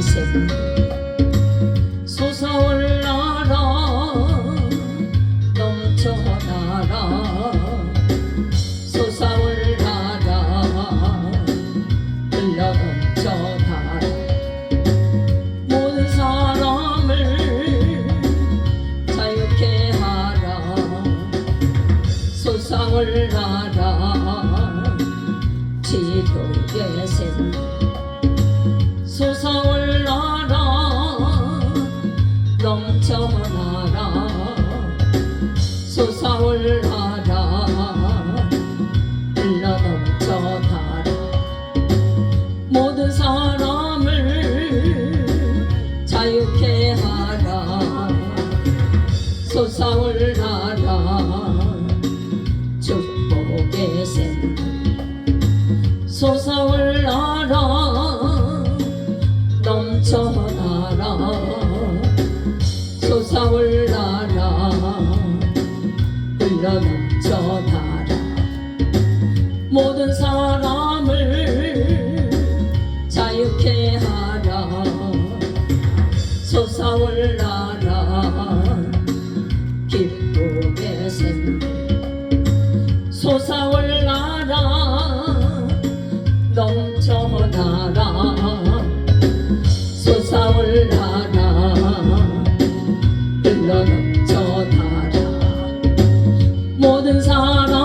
샘 솟아올라라 넘쳐나라. 솟아올라라 흘러 넘쳐나라. 모든 사람을 자유케 하라. 솟아올라라 지도의 샘 솟아올라라 넘쳐나라. 솟아올라라 흘러 넘쳐가라. 모든 사람을 자유케 하라. 솟아올라라 축복의 샘. 솟아올라라 전하라. 솟아올라라 흘러넘쳐나라. 모든 사람을 자유케 하라. 솟아올라라 기쁘게 샌 솟아올라라 넘쳐나라. 모든 사람